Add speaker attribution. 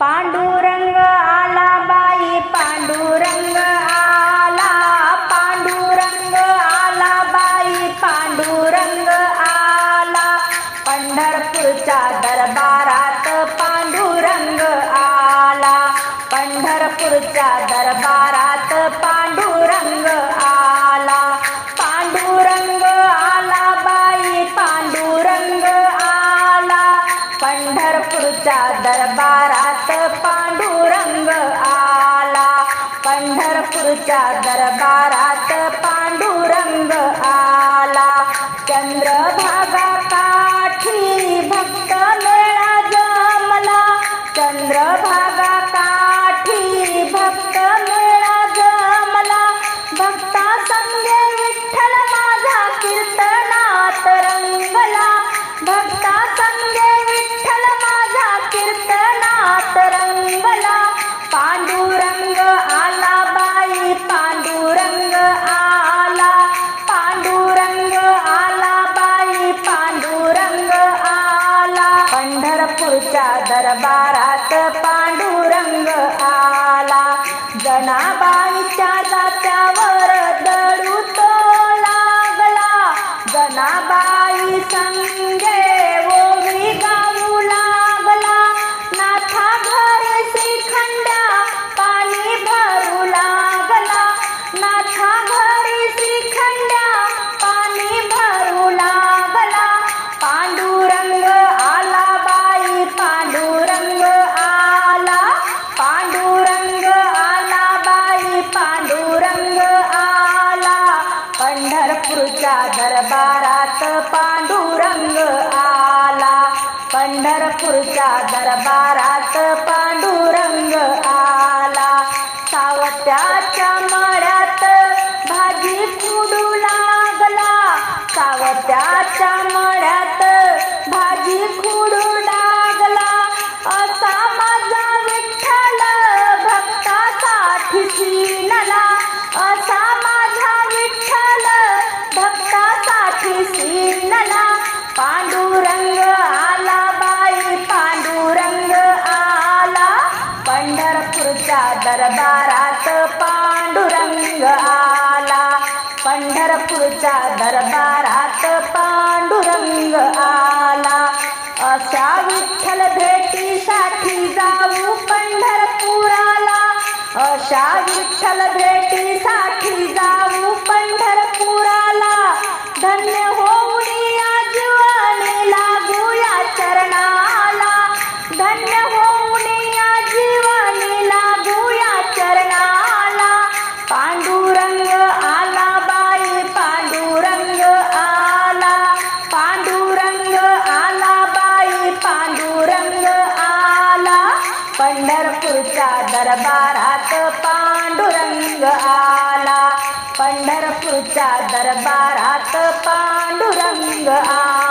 Speaker 1: पांडुरंग आला बाई पांडुरंग आला पांडुरंग आला बाई पांडुरंग आला. पंढरपूरच्या दरबारात पांडुरंग आला. पंढरपूरच्या दरबारात पंढरपूरच्या दरबारात पांडुरंग आला. पंढरपूरच्या दरबारात पांडुरंग आला. चंद्र पंढरपूरच्या दरबारात पांडुरंग आला. जनाबाईच्या जात्यावर दडू तो लागला. जनाबाई संगे ओवी गाऊ लागला. नाथा पंढरपूरच्या दरबारात पांडुरंग आला. पंढरपूरच्या दरबारात पांडुरंग आला. सावत्याच्या मळ्यात भाजी फुडू लागला. सावत्याच्या मळ्यात आला. पंढरपूरच्या दरबारात पांडुरंग आला. अशा विठ्ठल भेटीसाठी जाऊ पंढरपुराला. अशा विठ्ठल भेटीसाठी दरबारात पांडुरंग आला. पंढरपूरच्या दरबारात पांडुरंग आला.